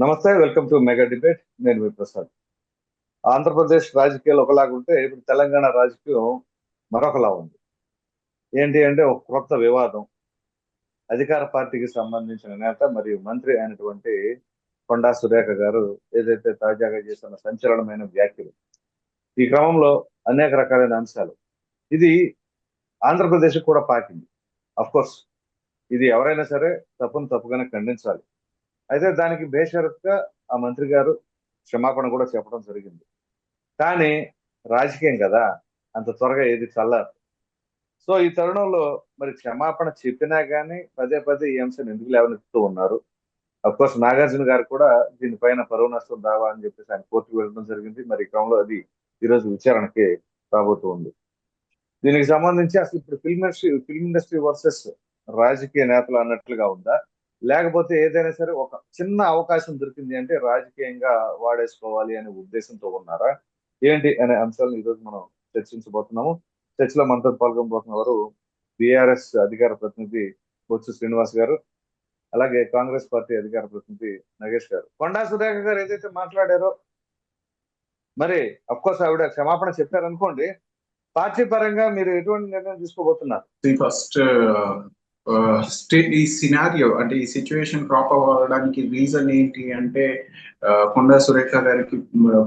నమస్తే welcome to mega debate. నేను మీ ప్రసాద్. ఆంధ్రప్రదేశ్ రాజకీయాలు ఒకలాగా ఉంటే ఇప్పుడు తెలంగాణ రాజకీయం మరొకలా ఉంది. ఏంటి అంటే ఒక కొత్త వివాదం. అధికార పార్టీకి సంబంధించిన నేత మరియు మంత్రి అయినటువంటి కొండా సురేఖ గారు ఏదైతే తాజాగా చేసిన సంచలనమైన వ్యాఖ్యలు ఈ క్రమంలో అనేక రకాలైన అంశాలు. ఇది ఆంధ్రప్రదేశ్ కూడా పాకింది. అఫ్ కోర్స్ ఇది ఎవరైనా సరే తప్పును తప్పుగానే ఖండించాలి. అయితే దానికి బేషరత్గా ఆ మంత్రి గారు క్షమాపణ కూడా చెప్పడం జరిగింది. కానీ రాజకీయం కదా అంత త్వరగా ఏది చల్లారు సో ఈ తరుణంలో మరి క్షమాపణ చెప్పినా కానీ పదే పదే ఈ అంశం ఎందుకు లేవనెత్తుతూ ఉన్నారు? అఫ్ కోర్స్ నాగార్జున గారు కూడా దీనిపైన పరువు నష్టం దావా అని చెప్పేసి ఆయన కోర్టుకు వెళ్ళడం జరిగింది. మరి క్రమంలో అది ఈరోజు విచారణకి రాబోతుంది దీనికి సంబంధించి అసలు ఇప్పుడు film industry film industry versus రాజకీయ నేతలు అన్నట్లుగా ఉందా? లేకపోతే ఏదైనా సరే ఒక చిన్న అవకాశం దొరికింది అంటే రాజకీయంగా వాడేసుకోవాలి అనే ఉద్దేశంతో ఉన్నారా? ఏంటి అనే అంశాలను ఈరోజు మనం చర్చించబోతున్నాము. చర్చలో మనతో పాల్గొనబోతున్న వారు బీఆర్ఎస్ అధికార ప్రతినిధి బొత్సు శ్రీనివాస్ గారు అలాగే కాంగ్రెస్ పార్టీ అధికార ప్రతినిధి నగేష్ గారు. కొండా సురేఖ గారు ఏదైతే మాట్లాడారో మరి అఫ్కోర్స్ ఆవిడ క్షమాపణ చెప్పారనుకోండి పార్టీ పరంగా మీరు ఎటువంటి నిర్ణయం తీసుకోబోతున్నారు? ఫస్ట్ ఈ సినారియో అంటే ఈ సిచ్యువేషన్ క్రాప్ అవ్వడానికి రీజన్ ఏంటి అంటే కొండా సురేఖ గారికి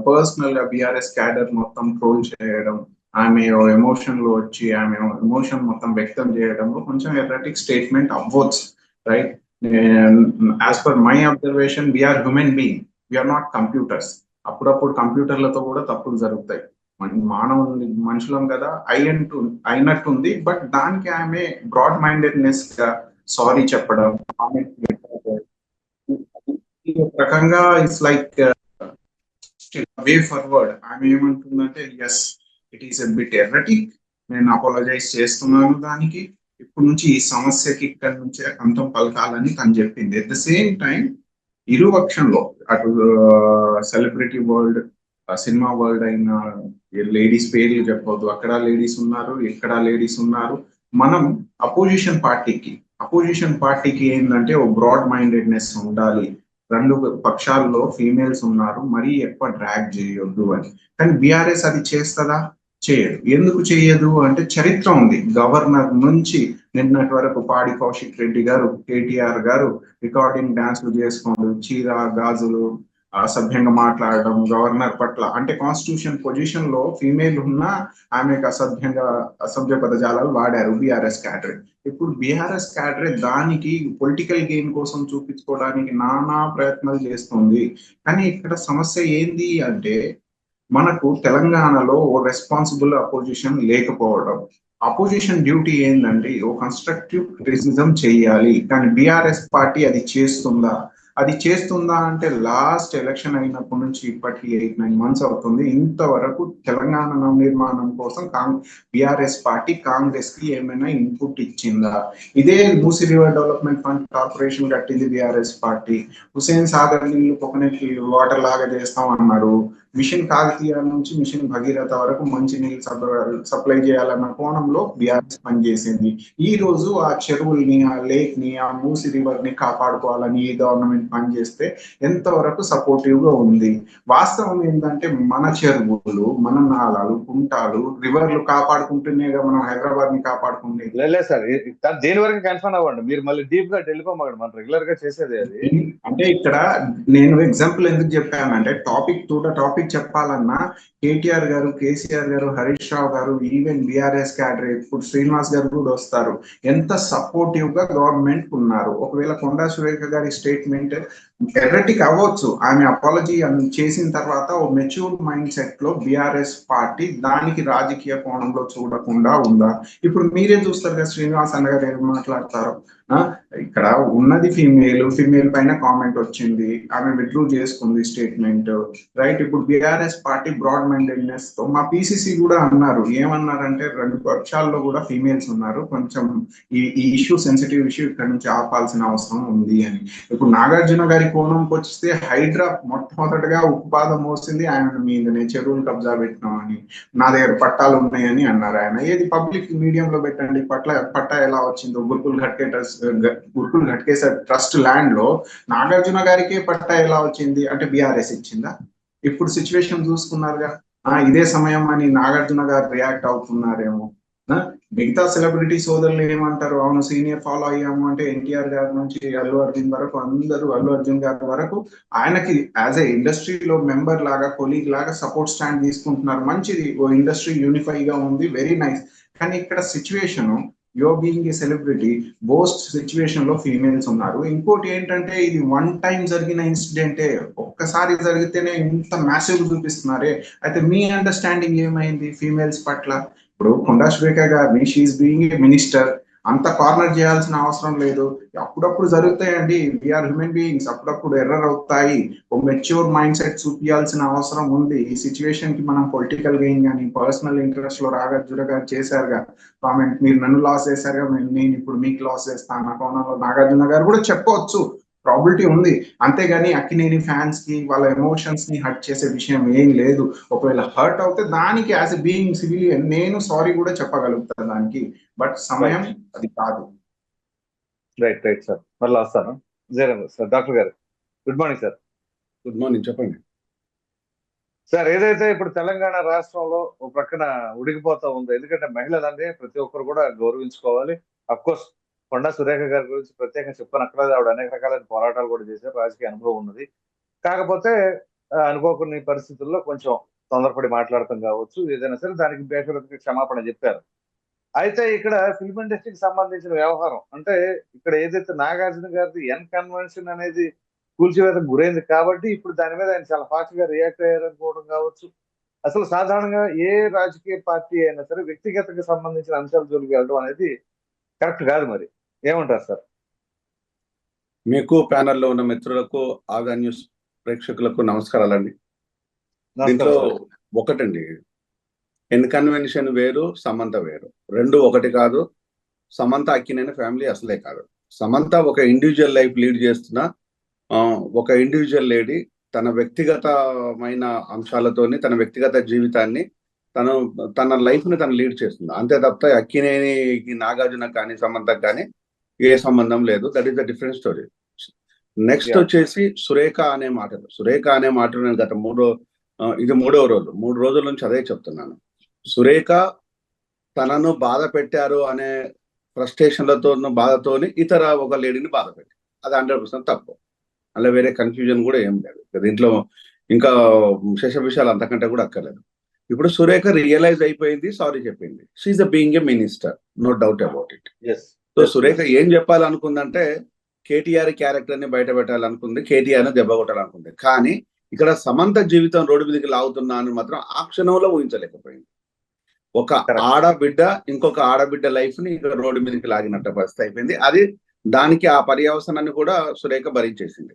పర్సనల్గా బీఆర్ఎస్ క్యాడర్ మొత్తం ట్రోల్ చేయడం ఆమె ఎమోషన్లో వచ్చి ఆమె ఎమోషన్ మొత్తం వ్యక్తం చేయడంలో కొంచెం ఎర్రటిక్ స్టేట్మెంట్ అవ్వచ్చు right as per my observation we are human being we are not computers అప్పుడప్పుడు కంప్యూటర్లతో కూడా తప్పులు జరుగుతాయి. మానవుని మనుషులం కదా అయినట్టు అయినట్టుంది. బట్ దానికి ఆమె బ్రాడ్ మైండెడ్నెస్గా సారీ చెప్పడం రకంగా ఇట్స్ లైక్ వే ఫార్వర్డ్ ఆమె ఏమంటుందంటే yes it is a bit erratic నేను అపాలజైజ్ చేస్తున్నాను దానికి. ఇప్పటి నుంచి ఈ సమస్యకి ఇక్కడ నుంచే అంతం పలకాలని తను చెప్పింది. ఎట్ ద సేమ్ టైం ఇరుపక్షంలో అటు uh, celebrity world cinema world అయిన లేడీస్ పేర్లు చెప్పవద్దు అక్కడ లేడీస్ ఉన్నారు ఇక్కడ లేడీస్ ఉన్నారు. మనం అపోజిషన్ పార్టీకి అపోజిషన్ పార్టీకి ఏంటంటే ఓ బ్రాడ్ మైండెడ్నెస్ ఉండాలి. రెండు పక్షాల్లో ఫీమేల్స్ ఉన్నారు మరీ ఎక్కువ డ్రాగ్ చేయొద్దు అని. కానీ బీఆర్ఎస్ అది చేస్తుందా? చేయదు. ఎందుకు చేయదు? అంటే చరిత్ర ఉంది. గవర్నర్ నుంచి నిన్నటి వరకు పాడి కౌశిక్ రెడ్డి గారు కేటీఆర్ గారు రికార్డింగ్ డాన్స్లు చేసుకోండు చీర గాజులు అసభ్యంగా మాట్లాడడం గవర్నర్ పట్ల అంటే కాన్స్టిట్యూషన్ పొజిషన్లో ఫీమేల్ ఉన్నా ఆమెకు అసభ్యంగా అసభ్య పదజాలాలు వాడారు బీఆర్ఎస్ క్యాడరే ఇప్పుడు బీఆర్ఎస్ క్యాడరే దానికి పొలిటికల్ గెయిన్ కోసం చూపించుకోవడానికి నానా ప్రయత్నాలు చేస్తుంది. కానీ ఇక్కడ సమస్య ఏంది అంటే మనకు తెలంగాణలో ఓ రెస్పాన్సిబుల్ అపోజిషన్ లేకపోవడం. అపోజిషన్ డ్యూటీ ఏంటంటే ఓ కన్స్ట్రక్టివ్ క్రిటిసిజం చేయాలి. కానీ బీఆర్ఎస్ పార్టీ అది చేస్తుందా? అది చేస్తుందా అంటే లాస్ట్ ఎలక్షన్ అయినప్పటి నుంచి ఇప్పటికి ఎయిట్ నైన్ మంత్స్ అవుతుంది. ఇంతవరకు తెలంగాణ నిర్మాణం కోసం కాంగ్ బీఆర్ఎస్ పార్టీ కాంగ్రెస్కి ఏమైనా ఇన్పుట్ ఇచ్చిందా? ఇదే Musi river development fund corporation కట్టింది బీఆర్ఎస్ పార్టీ. హుసేన్ సాగర్ నీళ్ళు పొకనెట్ వాటర్ లాగా చేస్తాం అన్నారు మిషన్ కాకతీయ నుంచి మిషన్ భగీరథ వరకు మంచి నీళ్ళు సప్లై చేయాలన్న కోణంలో బీఆర్ఎస్ పనిచేసింది. ఈ రోజు ఆ చెరువుల్ని ఆ లేక్ని ఆ మూసి రివర్ని కాపాడుకోవాలని ఈ గవర్నమెంట్ పనిచేస్తే ఎంతవరకు సపోర్టివ్గా ఉంది. వాస్తవం ఏంటంటే మన చెరువులు మన నాలాలు కుంటాలు రివర్లు కాపాడుకుంటేనేగా మనం హైదరాబాద్ని కాపాడుకుంటే లేదు సార్ దేని వరకు కన్ఫర్మ్ అవ్వండి? మీరు మళ్ళీ డీప్గా వెళ్ళిపోమాడు మనం రెగ్యులర్గా చేసేది అది. అంటే ఇక్కడ నేను ఎగ్జాంపుల్ ఎందుకు చెప్పానంటే టాపిక్ టు టాపిక్ చెప్పాలన్నా కేటీఆర్ గారు కేసీఆర్ గారు హరీష్ రావు గారు ఈవెన్ బీఆర్ఎస్ క్యాడర్ ఇప్పుడు శ్రీనివాస్ గారు కూడా వస్తారు. ఎంత సపోర్టివ్గా గవర్నమెంట్ ఉన్నారు. ఒకవేళ కొండా సురేఖ గారి స్టేట్మెంట్ ఎర్రటిక్ అవ్వచ్చు. ఆమె అపాలజీ చేసిన తర్వాత ఓ మెచ్యూర్ మైండ్ సెట్లో బిఆర్ఎస్ పార్టీ దానికి రాజకీయ కోణంలో చూడకుండా ఉందా? ఇప్పుడు మీరే చూస్తారు కదా శ్రీనివాస్ అన్న గారు ఏం మాట్లాడతారు. ఇక్కడ ఉన్నది ఫీమేల్ ఫీమేల్ పైన కామెంట్ వచ్చింది. ఆమె విత్డ్రూ చేసుకుంది స్టేట్మెంట్ రైట్ ఇప్పుడు బీఆర్ఎస్ పార్టీ బ్రాడ్ మైండెడ్నెస్తో మా పిసిసి కూడా అన్నారు. ఏమన్నారంటే రెండు పక్షాల్లో కూడా ఫీమేల్స్ ఉన్నారు. కొంచెం ఈ ఈ ఇష్యూ సెన్సిటివ్ ఇష్యూ ఇక్కడ నుంచి ఆపాల్సిన అవసరం ఉంది అని. ఇప్పుడు నాగార్జున గారి అనే కోణంకి వచ్చిస్తే హైడ్రా మొట్టమొదటిగా ఉత్పాదం మోసింది ఆయన మీద. నేను చెరువులు కబ్జా పెట్టినామని నా దగ్గర పట్టాలు ఉన్నాయని అన్నారు ఆయన. ఏది పబ్లిక్ మీడియంలో పెట్టండి. పట్ల పట్టా ఎలా వచ్చిందో. గురుకుల్ ఘట్కే ట్రస్ట్ గురుకుల్ ఘట్కేసర్ ట్రస్ట్ ల్యాండ్లో నాగార్జున గారికే పట్టా ఎలా వచ్చింది అంటే బీఆర్ఎస్ ఇచ్చిందా? ఇప్పుడు సిచ్యువేషన్ చూసుకున్నారుగా. ఆ ఇదే సమయం అని నాగార్జున గారు రియాక్ట్ అవుతున్నారేమో. మిగతా సెలబ్రిటీ సోదరులు ఏమంటారు? అవును సీనియర్ ఫాలో అయ్యాము అంటే ఎన్టీఆర్ గారి నుంచి అల్లు అర్జున్ వరకు అందరూ అల్లు అర్జున్ గారి వరకు ఆయనకి యాజ్ ఎ ఇండస్ట్రీలో మెంబర్ లాగా కొలీగ్ లాగా సపోర్ట్ స్టాండ్ తీసుకుంటున్నారు. మంచిది ఓ ఇండస్ట్రీ యూనిఫై గా ఉంది వెరీ నైస్ కానీ ఇక్కడ situation your being a celebrity boast సిచ్యువేషన్లో ఫీమేల్స్ ఉన్నారు. ఇంకోటి ఏంటంటే ఇది వన్ టైం జరిగిన ఇన్సిడెంటే ఒక్కసారి జరిగితేనే ఇంత మ్యాసివ్ చూపిస్తున్నారే. అయితే మీ అండర్స్టాండింగ్ ఏమైంది ఫీమేల్స్ పట్ల? ఇప్పుడు కొండా సురేఖ గారిని షీఈ్ బీయింగ్ ఏ మినిస్టర్ అంత కార్నర్ చేయాల్సిన అవసరం లేదు. అప్పుడప్పుడు జరుగుతాయండి. వీఆర్ హ్యూమన్ బీయింగ్స్ అప్పుడప్పుడు ఎర్రర్ అవుతాయి. ఓ మెచ్యూర్ మైండ్ సెట్ చూపించాల్సిన అవసరం ఉంది. ఈ సిచ్యువేషన్కి మనం పొలిటికల్ గెయిన్ కానీ పర్సనల్ ఇంట్రెస్ట్లో రాగార్జున గారు చేశారుగా. కామెంట్ మీరు నన్ను లాస్ చేశారుగా నేను ఇప్పుడు మీకు లాస్ చేస్తాను. నా కోణంలో నాగార్జున గారు కూడా చెప్పవచ్చు. ప్రాబిలిటీ ఉంది. అంతేగాని అక్కినేని ఫ్యాన్స్కి వాళ్ళ ఎమోషన్స్ని హర్ట్ చేసే విషయం ఏం లేదు. ఒకవేళ హర్ట్ అవుతే దానికి యాజ్ ఎ బీయింగ్ సివిలియన్ నేను సారీ కూడా చెప్పగలుగుతాను దానికి. బట్ సమయం అది కాదు. రైట్ రైట్ సార్ మళ్ళీ వస్తాను సార్ డాక్టర్ గారు. Good morning sir good morning చెప్పండి. సార్ ఏదైతే ఇప్పుడు తెలంగాణ రాష్ట్రంలో ఒక ప్రక్కన ఉడికిపోతా ఉందో ఎందుకంటే మహిళలంటే ప్రతి ఒక్కరు కూడా గౌరవించుకోవాలి. అఫ్ కోర్స్ కొండా సురేఖ గారి గురించి ప్రత్యేకంగా చెప్పనక్కర్లేదు ఆవిడ అనేక రకాలైన పోరాటాలు కూడా చేశారు. రాజకీయ అనుభవం ఉన్నది. కాకపోతే అనుకోకుని పరిస్థితుల్లో కొంచెం తొందరపడి మాట్లాడటం కావచ్చు. ఏదైనా సరే దానికి బేషరత్కి క్షమాపణ చెప్పారు. అయితే ఇక్కడ ఫిల్మ్ ఇండస్ట్రీకి సంబంధించిన వ్యవహారం అంటే ఇక్కడ ఏదైతే నాగార్జున గారిది ఎన్ కన్వెన్షన్ అనేది కూల్చివేతకు గురైంది కాబట్టి ఇప్పుడు దాని మీద ఆయన చాలా ఫాస్ట్గా రియాక్ట్ అయ్యారనుకోవడం కావచ్చు. అసలు సాధారణంగా ఏ రాజకీయ పార్టీ అయినా సరే వ్యక్తిగతకు సంబంధించిన అంశాలు జోలికి వెళ్ళడం అనేది కరెక్ట్ కాదు మరి. ఏమంటారు సార్? మీకు ప్యానెల్లో ఉన్న మిత్రులకు ఆగా న్యూస్ ప్రేక్షకులకు నమస్కారాలండి. దీంట్లో ఒకటండి. ఎన్ కన్వెన్షన్ వేరు సమంత వేరు. రెండు ఒకటి కాదు. సమంత అక్కినేని ఫ్యామిలీ అసలే కాదు. సమంత ఒక ఇండివిజువల్ లైఫ్ లీడ్ చేస్తున్న ఒక ఇండివిజువల్ లేడీ తన వ్యక్తిగతమైన అంశాలతోని తన వ్యక్తిగత జీవితాన్ని తను తన లైఫ్ని తను లీడ్ చేస్తుంది. అంతే తప్ప అక్కినేని నాగార్జున కానీ సమంత కానీ ఏ సంబంధం లేదు. That is the different story next. వచ్చేసి సురేఖ అనే మాటలు సురేఖ అనే మాటలు నేను గత మూడో ఇది మూడవ రోజు మూడు రోజుల నుంచి అదే చెప్తున్నాను. సురేఖ తనను బాధ పెట్టారు అనే ఫ్రస్ట్రేషన్లతో బాధతోని ఇతర ఒక లేడీని బాధ పెట్టి అది హండ్రెడ్ పర్సెంట్ తప్పు. అలా వేరే కన్ఫ్యూజన్ కూడా ఏం లేదు. దీంట్లో ఇంకా శేష విషయాలు అంతకంటే కూడా అక్కర్లేదు. ఇప్పుడు సురేఖ రియలైజ్ అయిపోయింది సారీ చెప్పింది. She the being a minister no doubt about it yes so Surekha ఏం చెప్పాలనుకుందంటే కేటీఆర్ క్యారెక్టర్ని బయట పెట్టాలనుకుంది కేటీఆర్ని దెబ్బ కొట్టాలనుకుంది. కానీ ఇక్కడ సమంత జీవితం రోడ్డు మీదకి లాగుతున్నా అని మాత్రం ఆ క్షణంలో ఊహించలేకపోయింది. ఒక. ఆడబిడ్డ ఇంకొక ఆడబిడ్డ లైఫ్ని ఇక్కడ రోడ్డు మీదకి లాగినట్టు పరిస్థితి అయిపోయింది. అది దానికి ఆ పర్యవసనాన్ని కూడా సురేఖ భరించేసింది.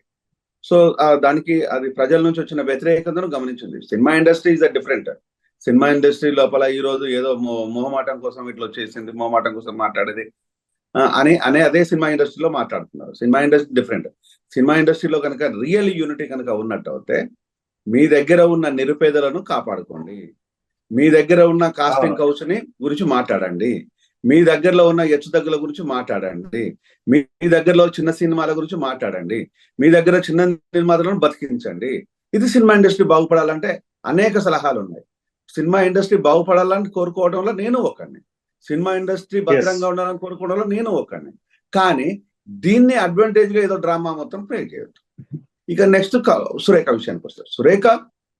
సో దానికి అది ప్రజల నుంచి వచ్చిన వ్యతిరేకతను గమనించింది. Cinema industry is a different. Cinema industry లోపల ఈ రోజు ఏదో మొహమాటం కోసం ఇట్లా వచ్చేసింది మొహమాటం కోసం మాట్లాడేది. అని అనే అదే సినిమా ఇండస్ట్రీలో మాట్లాడుతున్నారు. సినిమా ఇండస్ట్రీ డిఫరెంట్ సినిమా ఇండస్ట్రీలో కనుక రియల్ యూనిటీ కనుక ఉన్నట్టు అయితే మీ దగ్గర ఉన్న నిరుపేదలను కాపాడుకోండి. మీ దగ్గర ఉన్న కాస్టింగ్. కౌచ్ని గురించి మాట్లాడండి. మీ దగ్గరలో ఉన్న హెచ్చుతగ్గుల గురించి మాట్లాడండి. మీ మీ దగ్గరలో చిన్న సినిమాల గురించి మాట్లాడండి. మీ దగ్గర చిన్న నిర్మాతలను బతికించండి. ఇది సినిమా ఇండస్ట్రీ బాగుపడాలంటే అనేక సలహాలు ఉన్నాయి. సినిమా ఇండస్ట్రీ బాగుపడాలని కోరుకోవడంలో నేను ఒకరిని సినిమా ఇండస్ట్రీ భద్రంగా ఉండాలని కోరుకోవడంలో నేను ఒకరిని కానీ దీన్ని అడ్వాంటేజ్గా ఏదో డ్రామా మొత్తం ప్లే చేయొద్దు. ఇక నెక్స్ట్ సురేఖ విషయానికి వస్తారు సురేఖ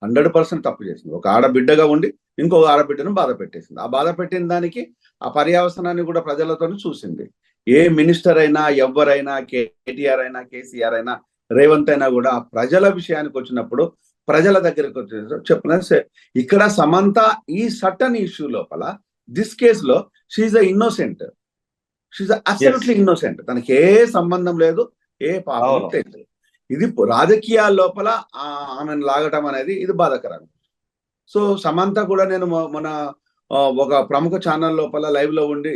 హండ్రెడ్ పర్సెంట్ తప్పు చేసింది. ఒక ఆడబిడ్డగా ఉండి ఇంకొక ఆడబిడ్డను బాధ పెట్టేసింది. ఆ బాధ పెట్టిన దానికి ఆ పర్యావసనాన్ని కూడా ప్రజలతో చూసింది. ఏ మినిస్టర్ అయినా ఎవరైనా కేటీఆర్ అయినా కేసీఆర్ అయినా రేవంత్ అయినా కూడా ఆ ప్రజల విషయానికి వచ్చినప్పుడు ప్రజల దగ్గరకు వచ్చి చెప్పిన ఇక్కడ సమంత ఈ సటన్ ఇష్యూ లోపల దిస్ కేసులో she innocent she absolutely innocent తనకి ఏ సంబంధం లేదు ఏ పాపం. లేదు. ఇది రాజకీయాల లోపల ఆమెను లాగటం అనేది ఇది బాధాకరం. సో సమంత కూడా నేను మన ఒక ప్రముఖ ఛానల్ లోపల లైవ్లో ఉండి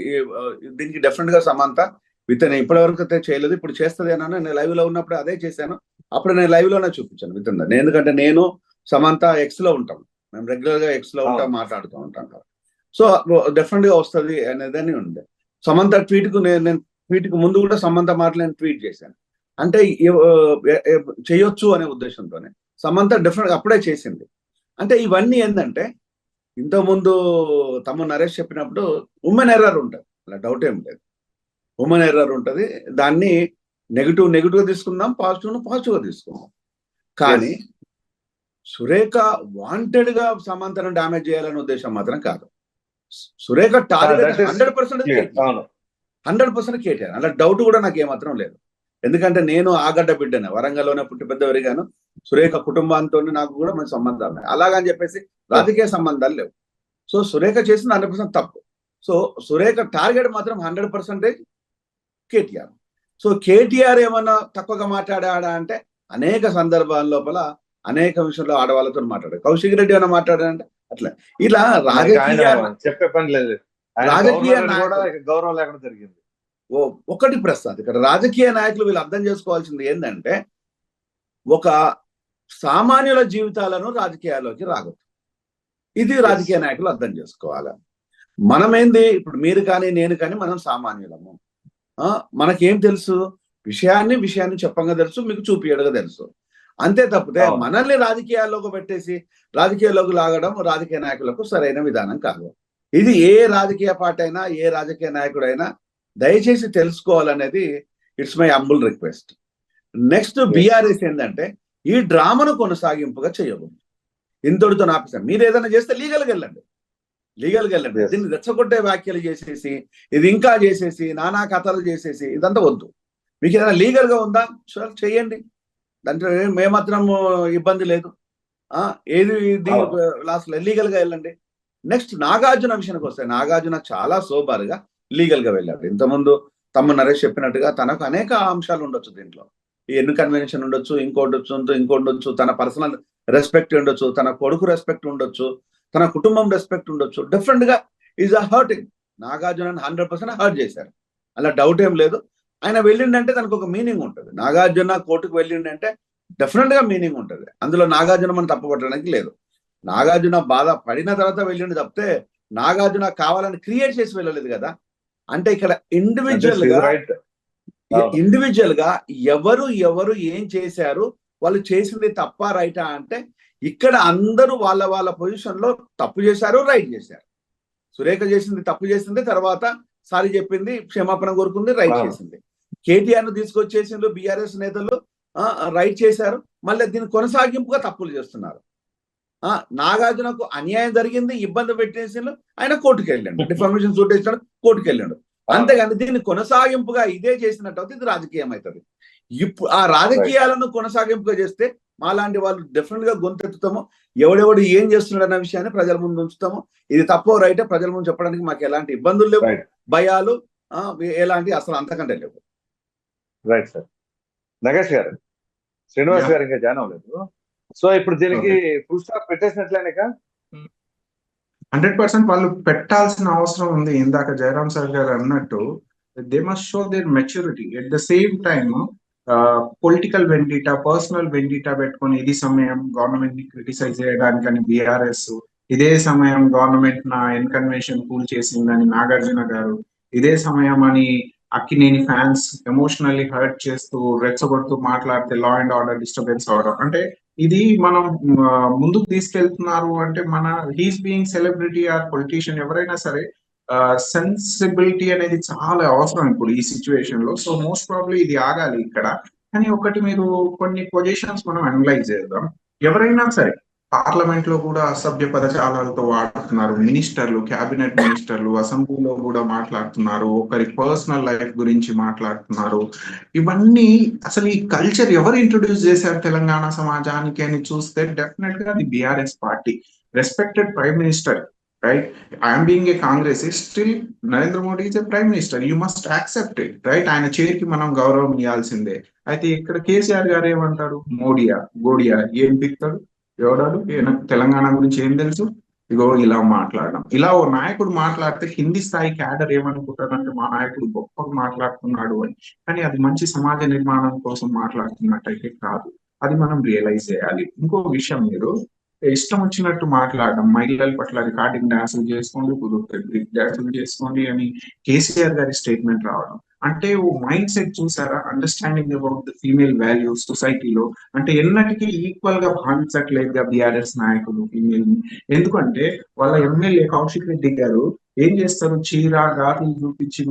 దీనికి డెఫినెట్గా సమంత విత్ ఇప్పటి వరకు అయితే చేయలేదు ఇప్పుడు చేస్తుంది అన్నాను. నేను లైవ్లో ఉన్నప్పుడు అదే చేశాను. అప్పుడు నేను లైవ్లోనే చూపించాను నేను ఎందుకంటే నేను సమంత ఎక్స్లో ఉంటాం. మేము రెగ్యులర్గా ఎక్స్లో ఉంటాం. మాట్లాడుతూ ఉంటాం కదా సో డెఫినెట్గా వస్తుంది అనేది ఉండే. సమంత ట్వీట్కు నేను నేను ట్వీట్కు ముందు కూడా సమంత మాటలు నేను ట్వీట్ చేశాను. అంటే చేయొచ్చు అనే ఉద్దేశంతోనే సమంత డెఫినెట్ అప్పుడే చేసింది. అంటే ఇవన్నీ ఏంటంటే ఇంతకుముందు తమ్ము నరేష్ చెప్పినప్పుడు ఉమెన్ ఎర్రర్ ఉంటుంది. అలా డౌట్ ఏం లేదు. ఉమెన్ ఎర్రర్ ఉంటుంది. దాన్ని నెగిటివ్ నెగిటివ్గా తీసుకుందాం పాజిటివ్ పాజిటివ్గా తీసుకుందాం. కానీ సురేఖ వాంటెడ్గా సమంతను డ్యామేజ్ చేయాలనే ఉద్దేశం మాత్రం కాదు. Surekha target hundred percent hundred percent KTR. అలా డౌట్ కూడా నాకు ఏమాత్రం లేదు. ఎందుకంటే నేను ఆగడ్డ బిడ్డనే. వరంగల్లోనే పుట్టి పెద్ద పెరిగాను. సురేఖ కుటుంబంతో నాకు కూడా మంచి సంబంధాలు ఉన్నాయి. అలాగని చెప్పేసి రాజకీయ సంబంధాలు లేవు. సో సురేఖ చేసింది హండ్రెడ్ పర్సెంట్ తప్పు. సో సురేఖ టార్గెట్ మాత్రం hundred percentage KTR. So KTR ఏమన్నా తక్కువగా మాట్లాడా అంటే అనేక సందర్భాల లోపల అనేక విషయంలో ఆడవాళ్ళతో మాట్లాడారు కౌశిక్ రెడ్డి ఏమైనా మాట్లాడారంటే అట్లా. ఇలా రాజకీయ చెప్పే పని లేదు. రాజకీయ. గౌరవం లేకుండా జరిగింది. ఓ ఒకటి ప్రశ్న. ఇక్కడ రాజకీయ నాయకులు వీళ్ళు అర్థం చేసుకోవాల్సింది ఏంటంటే ఒక సామాన్యుల జీవితాలను రాజకీయాల్లోకి రాగొద్దు. ఇది రాజకీయ నాయకులు అర్థం చేసుకోవాలి. మనమేంది? ఇప్పుడు మీరు కానీ నేను కానీ మనం సామాన్యులము. ఆ, మనకేం తెలుసు? విషయాన్ని విషయాన్ని చెప్పంగా తెలుసు మీకు చూపియడగా తెలుసు. అంతే తప్పితే. మనల్ని రాజకీయాల్లోకి పెట్టేసి రాజకీయాల్లోకి లాగడం రాజకీయ నాయకులకు సరైన విధానం కాదు. ఇది ఏ రాజకీయ పార్టీ అయినా ఏ రాజకీయ నాయకుడైనా దయచేసి తెలుసుకోవాలనేది it's my humble request. Next BRS ఏంటంటే ఈ డ్రామాను కొనసాగింపుగా చేయకూడదు. ఇంతటితో ఆపేసాను మీరు ఏదైనా చేస్తే లీగల్గా వెళ్ళండి. లీగల్గా వెళ్ళండి. దీన్ని రెచ్చగొట్టే వ్యాఖ్యలు చేసేసి ఇది ఇంకా చేసేసి నానా కథలు చేసేసి ఇదంతా వద్దు. మీకు ఏదైనా లీగల్గా ఉందా? సార్ చేయండి. దాంట్లో ఏమాత్రం ఇబ్బంది లేదు. ఆ ఏది లాస్ట్ లీగల్గా వెళ్ళండి. నెక్స్ట్ నాగార్జున విషయానికి వస్తే నాగార్జున చాలా సోబారుగా లీగల్గా వెళ్ళాడు. ఇంతకుముందు తమ్మ నరేష్ చెప్పినట్టుగా తనకు అనేక అంశాలు ఉండొచ్చు దీంట్లో. ఈ ఎన్ని కన్వెన్షన్ ఉండొచ్చు ఇంకోటి ఉండొచ్చు ఇంకోటి ఉండొచ్చు తన పర్సనల్ రెస్పెక్ట్ ఉండొచ్చు తన కొడుకు రెస్పెక్ట్ ఉండొచ్చు తన కుటుంబం రెస్పెక్ట్ ఉండొచ్చు. డిఫరెంట్గా is a hurting Nagarjuna hundred percent hurt చేశారు. అలా డౌట్ ఏం లేదు. ఆయన వెళ్ళిండంటే తనకు ఒక మీనింగ్ ఉంటుంది. నాగార్జున కోర్టుకు వెళ్ళిండంటే డెఫినెట్గా మీనింగ్ ఉంటుంది. అందులో నాగార్జున మనం తప్పపట్టడానికి లేదు. నాగార్జున బాధ పడిన తర్వాత వెళ్ళిండి తప్పితే నాగార్జున కావాలని క్రియేట్ చేసి వెళ్ళలేదు కదా. అంటే ఇక్కడ ఇండివిజువల్గా. ఇండివిజువల్గా ఎవరు ఎవరు ఏం చేశారు వాళ్ళు చేసింది తప్ప రైటా అంటే ఇక్కడ అందరూ వాళ్ళ వాళ్ళ పొజిషన్లో తప్పు చేశారు రైట్ చేశారు. సురేఖ చేసింది తప్పు చేసింది తర్వాత సారీ చెప్పింది క్షమాపణ కోరుకుంది రైట్. చేసింది. కేటీఆర్ను తీసుకొచ్చేసిండ్రు బీఆర్ఎస్ నేతలు రైట్ చేశారు. మళ్ళీ దీన్ని కొనసాగింపుగా తప్పులు చేస్తున్నారు. ఆ నాగార్జునకు అన్యాయం జరిగింది ఇబ్బంది పెట్టేసిండు ఆయన కోర్టుకు వెళ్ళాడు. డిఫర్మేషన్ సూట్ వేసినాడు కోర్టుకు వెళ్ళాడు. అంతేగాని దీన్ని కొనసాగింపుగా ఇదే చేసినట్టు ఇది రాజకీయం అవుతుంది ఇప్పుడు ఆ రాజకీయాలను కొనసాగింపుగా చేస్తే మాలాంటి వాళ్ళు డెఫినెట్గా గొంతెత్తుతాము. ఎవడెవడు ఏం చేస్తున్నాడు అన్న విషయాన్ని ప్రజల ముందు ఉంచుతాము. ఇది తప్పో రైటే ప్రజల ముందు చెప్పడానికి మాకు ఎలాంటి ఇబ్బందులు లేవు. భయాలు ఎలాంటి అసలు అంతకంటే లేవు. రైట్ సార్ నగేష్ గారు శ్రీనివాస్. గారు ఇంకా జాయిన్ అవ్వలేదు. సో ఇప్పుడు దీనికి ఫుల్ స్టాప్ పెట్టేసినట్లేనిక హండ్రెడ్ పర్సెంట్ వాళ్ళు పెట్టాల్సిన అవసరం ఉంది. ఇందాక జయరామ్ సార్ గారు అన్నట్టు they must show their maturity at the same time political vendetta personal vendetta పెట్టుకొని ఇది సమయం గవర్నమెంట్ని క్రిటిసైజ్ చేయడానికని బీఆర్ఎస్ ఇదే సమయం గవర్నమెంట్ నా ఇన్కన్వెన్షన్ కూల్ చేసిందని నాగార్జున గారు ఇదే సమయం అని అక్కినేని ఫ్యాన్స్ ఎమోషనల్లీ హర్ట్ చేస్తూ రెచ్చగొడుతూ మాట్లాడితే లా అండ్ ఆర్డర్ డిస్టర్బెన్స్ అవడం. అంటే ఇది మనం ముందుకు తీసుకెళ్తున్నారు అంటే మన he's being celebrity or politician ఎవరైనా సరే సెన్సిబిలిటీ అనేది చాలా అవసరం ఇప్పుడు ఈ సిచ్యువేషన్లో. సో మోస్ట్ ప్రాబ్లీ ఇది ఆగాలి ఇక్కడ. కానీ ఒకటి మీరు కొన్ని పొజిషన్స్ మనం అనలైజ్ చేద్దాం. ఎవరైనా సరే పార్లమెంట్లో కూడా అసభ్య పదజాలాలతో వాడుతున్నారు. మినిస్టర్లు క్యాబినెట్ మినిస్టర్లు అసెంబ్లీలో కూడా మాట్లాడుతున్నారు. ఒకరి పర్సనల్ లైఫ్ గురించి మాట్లాడుతున్నారు. ఇవన్నీ అసలు ఈ కల్చర్ ఎవరు ఇంట్రొడ్యూస్ చేశారు తెలంగాణ సమాజానికి అని చూస్తే డెఫినెట్గా అది BRS party. Respected prime minister right? I'm being a Congress still Narendra Modi is a prime minister you must accept it right ఆయన చేరికి మనం గౌరవం ఇవ్వాల్సిందే అయితే ఇక్కడ కేసీఆర్ గారు ఏమంటాడు మోడియా? గోడియా? ఏం పిక్తాడు ఎవడాడు? తెలంగాణ గురించి ఏం తెలుసు? ఇగో ఇలా మాట్లాడడం. ఇలా ఓ నాయకుడు మాట్లాడితే కింది స్థాయి క్యాడర్ ఏమనుకుంటారంటే మా నాయకుడు గొప్పగా మాట్లాడుతున్నాడు అని. కానీ అది మంచి సమాజ నిర్మాణం కోసం మాట్లాడుతున్నట్టయితే కాదు. అది మనం రియలైజ్ చేయాలి. ఇంకో విషయం మీరు ఇష్టం వచ్చినట్టు మాట్లాడడం. మహిళల పట్ల రికార్డింగ్ డాన్సులు చేసుకోండి కుదిరితే డాన్సులు చేసుకోండి అని కేసీఆర్ గారి స్టేట్మెంట్ రావడం. అంటే ఓ మైండ్ సెట్ చూసారా? Understanding about the female values సొసైటీలో అంటే ఎన్నటికీ ఈక్వల్గా భావించట్లేదుగా బీఆర్ఎస్ నాయకులు ఫీమేల్ని ఎందుకంటే వాళ్ళ ఎమ్మెల్యే కౌశిక్ రెడ్డి గారు ఏం చేస్తారు? చీర గాజులు చూపించి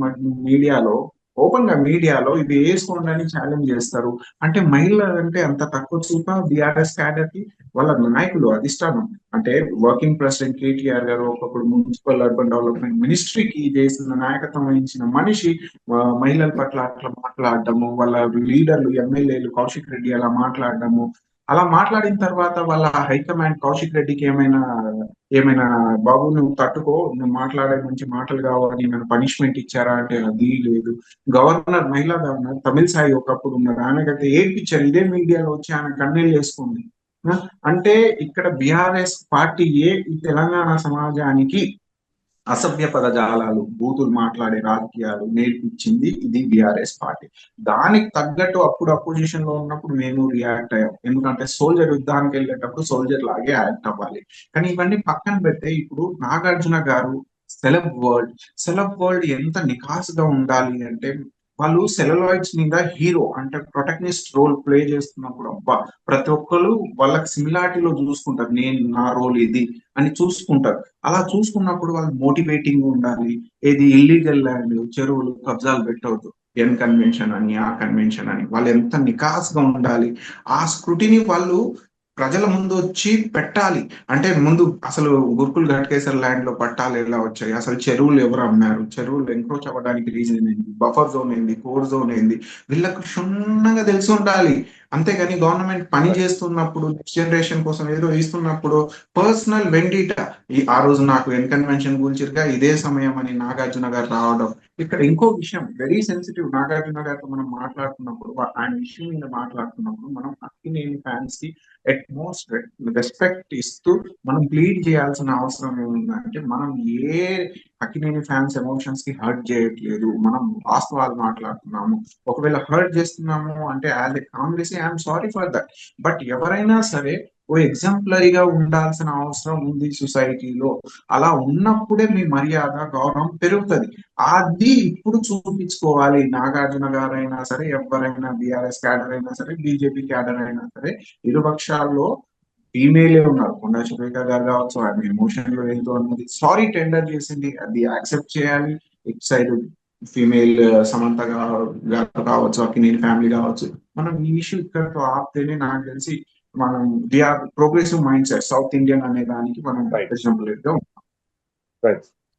మీడియాలో ఓపెన్గా మీడియాలో ఇది వేసుకోండి ఛాలెంజ్ చేస్తారు. అంటే మహిళలు అంటే అంత తక్కువ చూప బీఆర్ఎస్ క్యాడర్కి వాళ్ళ నాయకులు అధిష్టానం. అంటే వర్కింగ్ ప్రెసిడెంట్ కేటీఆర్ గారు ఒకప్పుడు మున్సిపల్ అర్బన్ డెవలప్మెంట్ మినిస్ట్రీకి చేసిన నాయకత్వం వహించిన మనిషి మహిళల పట్ల అట్లా మాట్లాడడము వాళ్ళ లీడర్లు ఎమ్మెల్యేలు కౌశిక్ రెడ్డి అలా మాట్లాడడము అలా మాట్లాడిన తర్వాత వాళ్ళ హైకమాండ్ కౌశిక్ రెడ్డికి ఏమైనా ఏమైనా బాబు నువ్వు తట్టుకో నువ్వు మాట్లాడే మంచి మాటలు కావాలి నన్ను పనిష్మెంట్ ఇచ్చారా అంటే అది లేదు. గవర్నర్ మహిళా గవర్నర్ తమిళ సాయి ఒకప్పుడు ఉన్నారు. ఆమెకైతే ఏడ్పించారు ఇదే మీడియాలో వచ్చి ఆమె కన్నీళ్ళు వేసుకుంది. అంటే ఇక్కడ బిఆర్ఎస్ పార్టీ ఏ ఈ తెలంగాణ సమాజానికి అసభ్య పదజాలాలు బూతులు మాట్లాడే రాజకీయాలు నేర్పించింది ఇది బీఆర్ఎస్ పార్టీ. దానికి తగ్గట్టు అప్పుడు అపోజిషన్లో ఉన్నప్పుడు మేము రియాక్ట్ అయ్యాం. ఎందుకంటే సోల్జర్ యుద్ధానికి వెళ్ళేటప్పుడు సోల్జర్ లాగే యాక్ట్ అవ్వాలి. కానీ ఇవన్నీ పక్కన పెడితే ఇప్పుడు నాగార్జున గారు సెలబ్ వరల్డ్ సెలబ్ వరల్డ్ ఎంత నికాసుగా ఉండాలి అంటే వాళ్ళు సెలలాయిడ్స్ మీద హీరో అంటే ప్రొటెక్నిస్ట్ రోల్ ప్లే చేస్తున్నప్పుడు అబ్బా ప్రతి ఒక్కరు వాళ్ళకి సిమిలారిటీలో చూసుకుంటారు. నేను నా రోల్ ఇది అని చూసుకుంటారు. అలా చూసుకున్నప్పుడు వాళ్ళు మోటివేటింగ్ ఉండాలి. ఏది ఇల్లీగల్ ల్యాండ్ చెరువులు కబ్జాలు పెట్టవద్దు. ఎన్ కన్వెన్షన్ అని ఆ కన్వెన్షన్ అని. వాళ్ళు ఎంత నికాస్గా ఉండాలి. ఆ స్క్రూటిని వాళ్ళు ప్రజల ముందు వచ్చి పెట్టాలి. అంటే ముందు అసలు గురుకులు ఘటకేశ్వర ల్యాండ్లో పట్టాలు ఎలా వచ్చాయి? అసలు చెరువులు ఎవరు అమ్మారు? చెరువులు ఎంక్రోచ్ అవ్వడానికి రీజన్ ఏంది? బఫర్ జోన్ ఏంది? కోర్ జోన్ ఏంది? వీళ్ళకు క్షుణ్ణంగా తెలిసి ఉండాలి. అంతేగాని గవర్నమెంట్ పని చేస్తున్నప్పుడు నెక్స్ట్ జనరేషన్ కోసం ఏదో ఇస్తున్నప్పుడు పర్సనల్ వెండిట ఈ ఆ రోజు నాకు ఎన్ కన్వెన్షన్ గురించిగా ఇదే సమయం అని నాగార్జున గారు రావడం. ఇక్కడ ఇంకో విషయం వెరీ సెన్సిటివ్ నాగార్జున గారితో మనం మాట్లాడుతున్నప్పుడు ఆయన విషయం మీద మాట్లాడుతున్నప్పుడు మనం అక్కినేని ఫ్యాన్స్కి ఎట్ మోస్ట్ రెస్పెక్ట్ ఇస్తూ మనం ప్లీడ్ చేయాల్సిన అవసరం ఏముందంటే మనం ఏ అక్కినేని ఫ్యాన్స్ ఎమోషన్స్కి హర్ట్ చేయట్లేదు మనం వాస్తవాలు మాట్లాడుతున్నాము. ఒకవేళ హర్ట్ చేస్తున్నాము అంటే as a కామెడీసీ I'm sorry for that but ఎవరైనా సరే ఓ ఎగ్జాంపులరీగా ఉండాల్సిన అవసరం ఉంది సొసైటీలో. అలా ఉన్నప్పుడే మీ మర్యాద గౌరవం పెరుగుతుంది. అది ఇప్పుడు చూపించుకోవాలి. నాగార్జున గారైనా సరే ఎవరైనా బీఆర్ఎస్ క్యాడర్ అయినా సరే బీజేపీ క్యాడర్ అయినా సరే ఇరు పక్షాల్లో ఫీమేలే ఉన్నారు. కొండా సురేఖ గారు కావచ్చు ఆమె ఎమోషన్లో వెళ్తూ అన్నది సారీ టెండర్ చేసింది. అది యాక్సెప్ట్ చేయాలి. ఇట్ సైడ్ ఫీమేల్ సమంత గారు కావచ్చు అక్కినేని ఫ్యామిలీ కావచ్చు. మనం ఈ ఇష్యూ ఇక్కడతో ఆపితేనే నాకు తెలిసి మనం we are progressive mind set south Indian అనే దానికి మనం. ఎగ్జాంపుల్గా.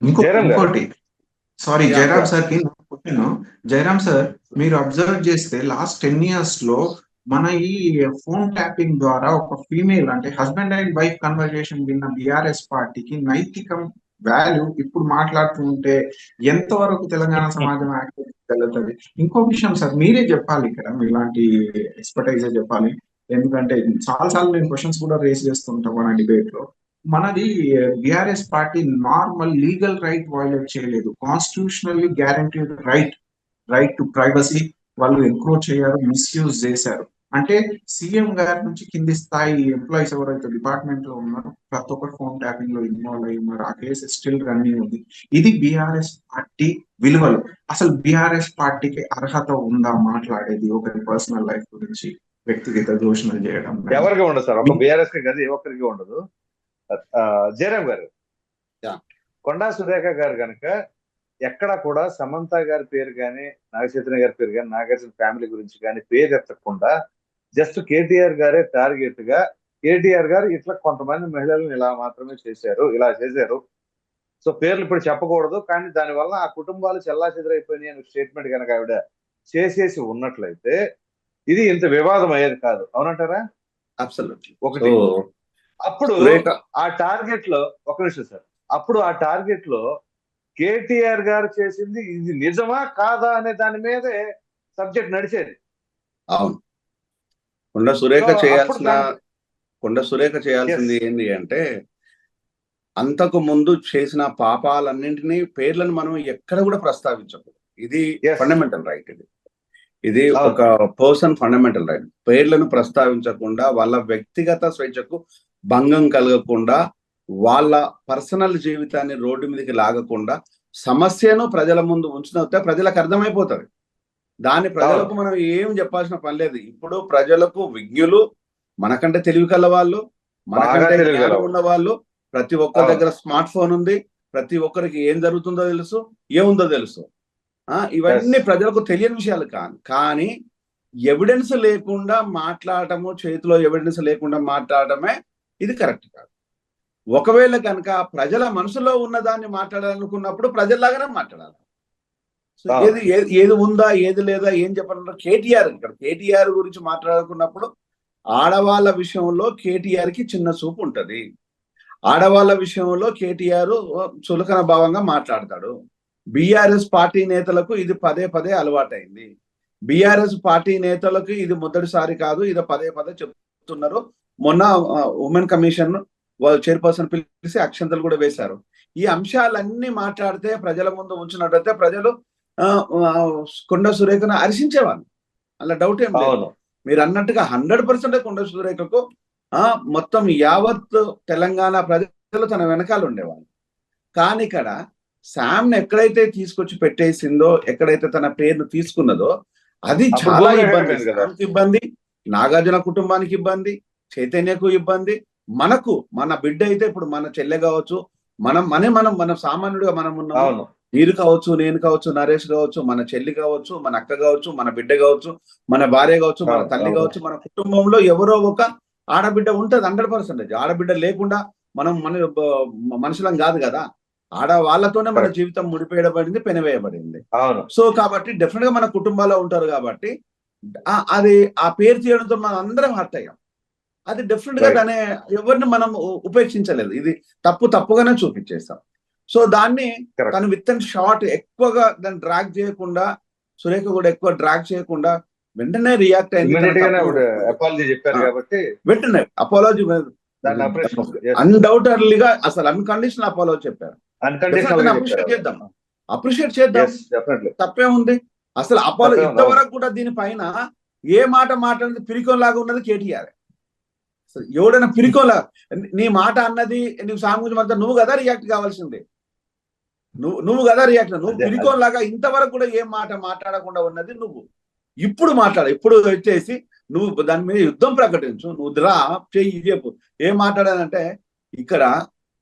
ఇంకోటి సారీ జయరామ్. సార్కి క్వశ్చన్ జయరామ్ సార్ మీరు అబ్జర్వ్ చేస్తే లాస్ట్ టెన్ ఇయర్స్లో మన ఈ ఫోన్ ట్యాపింగ్ ద్వారా ఒక ఫీమేల్ అంటే హస్బెండ్ అండ్ వైఫ్ కన్వర్జేషన్ విన్న బిఆర్ఎస్ పార్టీకి నైతికం వాల్యూ ఇప్పుడు మాట్లాడుతుంటే ఎంతవరకు తెలంగాణ సమాజం యాక్టివ్ వెళ్తుంది ఇంకో విషయం సార్ మీరే చెప్పాలి ఇక్కడ మీలాంటి ఎక్స్పర్టైజే చెప్పాలి ఎందుకంటే చాలా సార్లు నేను క్వశ్చన్స్ కూడా రేస్ చేస్తుంటాం మన డిబేట్లో. మనది BRS party normal legal right violate చేయలేదు. Constitutionally guaranteed right right to privacy వాళ్ళు ఎంక్రోచ్ అయ్యారు మిస్యూజ్ చేశారు. అంటే సీఎం గారి నుంచి కింది స్థాయి ఎంప్లాయీస్ ఎవరైతే డిపార్ట్మెంట్లో ఉన్నారో ప్రతి ఒక్కరు ఫోన్ ట్యాపింగ్లో ఇన్వాల్వ్ అయ్యి ఉన్నారు. ఆ కేసు స్టిల్ రన్నింగ్ ఉంది. ఇది బీఆర్ఎస్ పార్టీ విలువలు. అసలు బీఆర్ఎస్ పార్టీకి అర్హత ఉందా మాట్లాడేది ఒకరి పర్సనల్ లైఫ్ గురించి? వ్యక్తిగత దూషణలు చేయడం. ఎవరికి ఉండదు సార్ ఒక బీఆర్ఎస్కి కాదు ఏ ఒక్కరికి ఉండదు ఆ, జయరాం గారు. కొండా సురేఖ గారు కనుక ఎక్కడ కూడా సమంత గారి పేరు కానీ నాగచైతన్య గారి పేరు కానీ నాగార్జున ఫ్యామిలీ గురించి కానీ పేరు ఎత్తకుండా జస్ట్ కేటీఆర్ గారే టార్గెట్గా కేటీఆర్ గారు ఇట్లా కొంతమంది మహిళలను ఇలా మాత్రమే చేశారు ఇలా చేశారు సో పేర్లు ఇప్పుడు చెప్పకూడదు కానీ దానివల్ల ఆ కుటుంబాలు చెల్లా చెదరైపోయినాయి అనే స్టేట్మెంట్ కనుక ఆవిడ చేసేసి ఉన్నట్లయితే ఇది ఇంత వివాదం అయ్యేది కాదు. అవునంటారా? అబ్సల్యూట్లీ ఒకటి. అప్పుడు ఆ టార్గెట్లో ఒక నిమిషం సార్. అప్పుడు ఆ టార్గెట్లో కేటీఆర్ గారు చేసింది ఇది నిజమా కాదా అనే దాని మీదే సబ్జెక్ట్ నడిచేది. అవును. కొండ సురేఖ చేయాల్సిన కొండ సురేఖ చేయాల్సింది ఏంటి అంటే అంతకు ముందు చేసిన పాపాలన్నింటినీ పేర్లను మనం ఎక్కడ కూడా ప్రస్తావించకూడదు. ఇది. ఫండమెంటల్ రైట్ ఇది. ఇది. ఒక పర్సన్ ఫండమెంటల్ రైట్ పేర్లను ప్రస్తావించకుండా వాళ్ళ వ్యక్తిగత స్వేచ్ఛకు భంగం కలగకుండా వాళ్ళ పర్సనల్ జీవితాన్ని రోడ్డు మీదకి లాగకుండా సమస్యను ప్రజల ముందు ఉంచినవుతే ప్రజలకు అర్థమైపోతుంది దాన్ని ప్రజలకు మనం ఏం చెప్పాల్సిన పని లేదు ఇప్పుడు ప్రజలకు విజ్ఞులు మనకంటే తెలివి కల వాళ్ళు మనకంటే. ఉన్న వాళ్ళు ప్రతి ఒక్కరి. దగ్గర స్మార్ట్ ఫోన్ ఉంది ప్రతి ఒక్కరికి ఏం జరుగుతుందో తెలుసు ఏముందో తెలుసు ఇవన్నీ. ప్రజలకు తెలియని విషయాలు కాదు కానీ ఎవిడెన్స్ లేకుండా మాట్లాడటము చేతిలో ఎవిడెన్స్ లేకుండా మాట్లాడటమే ఇది కరెక్ట్ కాదు ఒకవేళ కనుక ప్రజల మనసులో ఉన్న దాన్ని మాట్లాడాలనుకున్నప్పుడు ప్రజల్లాగానే మాట్లాడాలి. ఏది ఏది- ఏది ఉందా ఏది లేదా ఏం చెప్పాలంటే కేటీఆర్ ఇక్కడ కేటీఆర్ గురించి మాట్లాడుకున్నప్పుడు ఆడవాళ్ళ విషయంలో కేటీఆర్కి చిన్న చూపు ఉంటది ఆడవాళ్ళ విషయంలో కేటీఆర్ చులకన భావంగా మాట్లాడతాడు బీఆర్ఎస్ పార్టీ నేతలకు ఇది పదే పదే అలవాటైంది. బీఆర్ఎస్ పార్టీ నేతలకు ఇది మొదటిసారి కాదు ఇది పదే పదే చెప్తున్నారు. మొన్న ఉమెన్ కమిషన్ వాళ్ళు చైర్పర్సన్ పిలిచి అక్షంతలు కూడా వేశారు. ఈ అంశాలన్నీ మాట్లాడితే ప్రజల ముందు ఉంచినట్టయితే ప్రజలు కొండ సురేఖను హర్షించేవాళ్ళు అలా డౌట్ ఏం లేదు. మీరు అన్నట్టుగా హండ్రెడ్ పర్సెంట్ కొండ సురేఖకు ఆ మొత్తం యావత్ తెలంగాణ ప్రజలు తన వెనకాల ఉండేవాళ్ళు. కానీ ఇక్కడ శామ్ ఎక్కడైతే తీసుకొచ్చి పెట్టేసిందో ఎక్కడైతే తన పేరును తీసుకున్నదో అది చాలా ఇబ్బంది ఇబ్బంది నాగార్జున కుటుంబానికి ఇబ్బంది చైతన్యకు ఇబ్బంది మనకు మన బిడ్డ అయితే ఇప్పుడు మన చెల్లె కావచ్చు మనం మనే మనం మన సామాన్యుడిగా మనం ఉన్నాము? మీరు కావచ్చు నేను కావచ్చు నరేష్ కావచ్చు మన చెల్లి కావచ్చు మన అక్క కావచ్చు మన బిడ్డ కావచ్చు మన భార్య కావచ్చు మన తల్లి. కావచ్చు మన కుటుంబంలో ఎవరో ఒక ఆడబిడ్డ ఉంటది హండ్రెడ్ పర్సెంటేజ్. ఆడబిడ్డ లేకుండా మనం మన మనుషులం కాదు కదా? ఆడవాళ్ళతోనే మన. జీవితం ముడిపేయబడింది పెనవేయబడింది. అవును. సో కాబట్టి డెఫినెట్గా మన కుటుంబాల్లో ఉంటారు కాబట్టి అది ఆ పేరు తీయడంతో మనం అందరం హర్ట్ అయ్యాం. అది డెఫినెట్గా. దాని ఎవరిని మనం ఉపేక్షించలేదు. ఇది తప్పు తప్పుగానే చూపించేస్తాం సో దాన్ని. తను విత్ అండ్ షార్ట్ ఎక్కువగా దాన్ని డ్రాగ్ చేయకుండా సురేఖ కూడా ఎక్కువ డ్రాగ్ చేయకుండా వెంటనే రియాక్ట్ అయింది వెంటనే అపాలజీ అన్డౌటెడ్లీగా అసలు అన్కండిషనల్ అపాలజీ చెప్పారు. అన్కండిషనల్ అప్రిషియేట్ చేద్దాం. అప్రిషియేట్ చేద్దాం. తప్పే ఉంది. అసలు అపోలో ఇంతవరకు కూడా దీనిపైన ఏ మాట మాట్లాడితే పిరికోన్ లాగా ఉన్నది కేటీఆర్. ఎవడైనా పిరికోలా నీ మాట అన్నది నువ్వు సాంగ్ గురించి మాట్లాడు నువ్వు కదా రియాక్ట్ కావాల్సింది. నువ్వు నువ్వు కదా రియాక్ట్ నువ్వు అదే, పిరికోన్ లాగా ఇంతవరకు కూడా ఏ మాట మాట్లాడకుండా ఉన్నది నువ్వు. ఇప్పుడు మాట్లాడు ఇప్పుడు వచ్చేసి నువ్వు దాని మీద యుద్ధం ప్రకటించు నువ్వు రా చెయ్యి చెప్పు ఏం మాట్లాడానంటే ఇక్కడ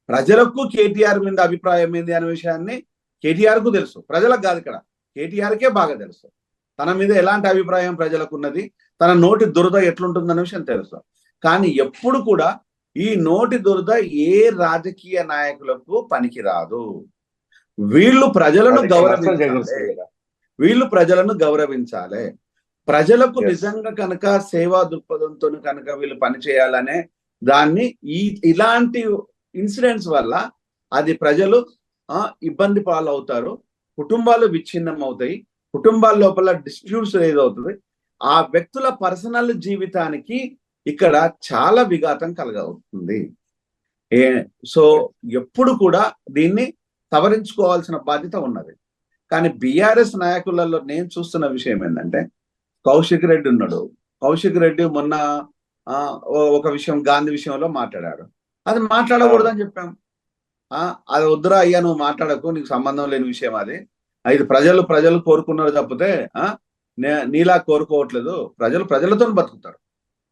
ప్రజలకు కేటీఆర్ మీద అభిప్రాయం ఏంది అనే విషయాన్ని కేటీఆర్కు తెలుసు. ప్రజలకు కాదు ఇక్కడ. కేటీఆర్ కే బాగా తెలుసు. తన మీద ఎలాంటి అభిప్రాయం ప్రజలకు ఉన్నది? తన నోటి దురద ఎట్లుంటుందనే విషయం తెలుసు. కానీ ఎప్పుడు కూడా ఈ నోటి దురద ఏ రాజకీయ నాయకులకు పనికిరాదు. వీళ్ళు ప్రజలను గౌరవించాలి. వీళ్ళు ప్రజలను గౌరవించాలి. ప్రజలకు. నిజంగా కనుక సేవా దృక్పథంతో కనుక వీళ్ళు పనిచేయాలనే దాన్ని ఈ ఇలాంటి ఇన్సిడెంట్స్ వల్ల అది ప్రజలు ఆ ఇబ్బంది పాలవుతారు. కుటుంబాలు విచ్ఛిన్నం అవుతాయి కుటుంబాల లోపల డిస్ప్యూట్స్ ఏదవుతుంది ఆ వ్యక్తుల పర్సనల్ జీవితానికి ఇక్కడ చాలా విఘాతం కలగవుతుంది. ఏ సో ఎప్పుడు కూడా దీన్ని సవరించుకోవాల్సిన బాధ్యత ఉన్నది. కానీ బీఆర్ఎస్ నాయకులలో నేను చూస్తున్న విషయం ఏంటంటే కౌశిక్ రెడ్డి ఉన్నాడు. కౌశిక్ రెడ్డి మొన్న ఆ, ఒక విషయం గాంధీ విషయంలో మాట్లాడాడు. అది మాట్లాడకూడదని చెప్పాం. ఆ అది వద్దురా అయ్యా నువ్వు మాట్లాడకు నీకు సంబంధం లేని విషయం అది. ఆ, ఇది ప్రజలు ప్రజలు కోరుకున్నారు తప్పితే ఆ నే- నీలా కోరుకోవట్లేదు. ప్రజలు ప్రజలతో బతుకుతారు.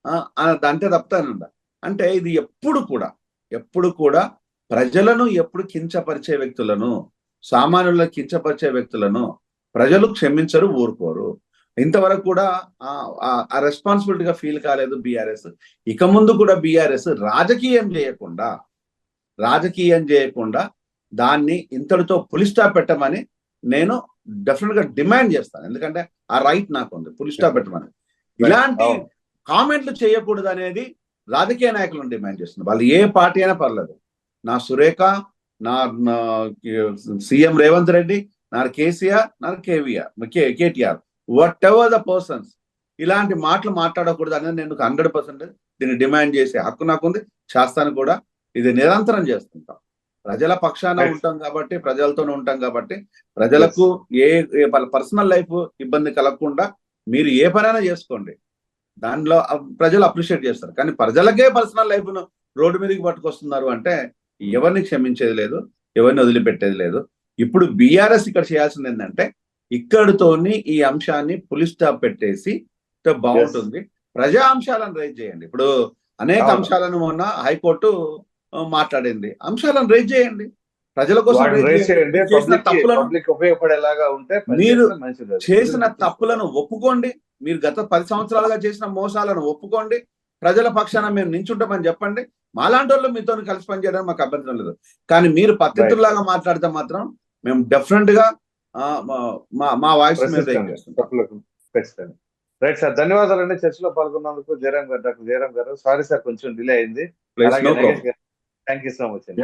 ఆ అంటే తప్పుతానంట అంటే ఇది ఎప్పుడు కూడా ఎప్పుడు కూడా ప్రజలను ఎప్పుడు కించపరిచే వ్యక్తులను సామాన్యులను కించపరిచే వ్యక్తులను ప్రజలు క్షమించరు ఊరుకోరు. ఇంతవరకు కూడా ఆ- రెస్పాన్సిబిలిటీగా ఫీల్ కాలేదు బీఆర్ఎస్ ఇక ముందు కూడా బీఆర్ఎస్ రాజకీయం చేయకుండా రాజకీయం చేయకుండా దాన్ని ఇంతటితో పులి స్టాప్ పెట్టమని నేను డెఫినెట్గా డిమాండ్ చేస్తాను. ఎందుకంటే ఆ రైట్ నాకు ఉంది పులి స్టాప్ పెట్టమని. ఇలాంటి. కామెంట్లు చేయకూడదు అనేది రాజకీయ నాయకులను డిమాండ్ చేస్తుంది. వాళ్ళు ఏ పార్టీ అయినా పర్లేదు. నా సురేఖ నా సీఎం రేవంత్ రెడ్డి నా కేసీఆర్ నా KVR KTR. Whatever the persons ఇలాంటి మాటలు మాట్లాడకూడదు అనేది నేను హండ్రెడ్ పర్సెంట్ దీన్ని డిమాండ్ చేసే హక్కు నాకుంది చేస్తాను కూడా ఇది నిరంతరం చేస్తుంటాం. ప్రజల పక్షాన. ఉంటాం కాబట్టి ప్రజలతోనే ఉంటాం కాబట్టి ప్రజలకు ఏ వాళ్ళ పర్సనల్ లైఫ్ ఇబ్బంది కలగకుండా మీరు ఏ పనైనా చేసుకోండి. దానిలో ప్రజలు అప్రిషియేట్ చేస్తారు. కానీ ప్రజలకే పర్సనల్ లైఫ్ను రోడ్డు మీదకి పట్టుకొస్తున్నారు అంటే ఎవరిని క్షమించేది లేదు ఎవరిని వదిలిపెట్టేది లేదు. ఇప్పుడు బీఆర్ఎస్ ఇక్కడ చేయాల్సింది ఏంటంటే ఇక్కడితోని ఈ అంశాన్ని పులి స్టాప్ పెట్టేసి బాగుంటుంది. ప్రజా అంశాలను రైజ్ చేయండి. ఇప్పుడు అనేక. అంశాలను మొన్న హైకోర్టు మాట్లాడింది. అంశాలను రైజ్ చేయండి. ప్రజల కోసం చేసిన తప్పులను ఉపయోగపడేలాగా ఉంటే మీరు. చేసిన తప్పులను ఒప్పుకోండి. మీరు గత పది సంవత్సరాలుగా చేసిన మోసాలను ఒప్పుకోండి. ప్రజల పక్షాన మేము నించుంటామని చెప్పండి. మాలాంటి వాళ్ళు మీతో కలిసి పనిచేయడానికి మాకు అభ్యంతరం లేదు. కానీ మీరు పత్రికలాగా మాట్లాడితే మాత్రం మేము డెఫినెట్గా మా- వాయిస్ ఖచ్చితంగా రైట్ సార్ ధన్యవాదాలండి. చర్చలో పాల్గొన్నందుకు జయరామ్ గారు డాక్టర్ జయరామ్ గారు. సారీ సార్ కొంచెం డిలే అయింది. థ్యాంక్ యూ సో మచ్ అండి.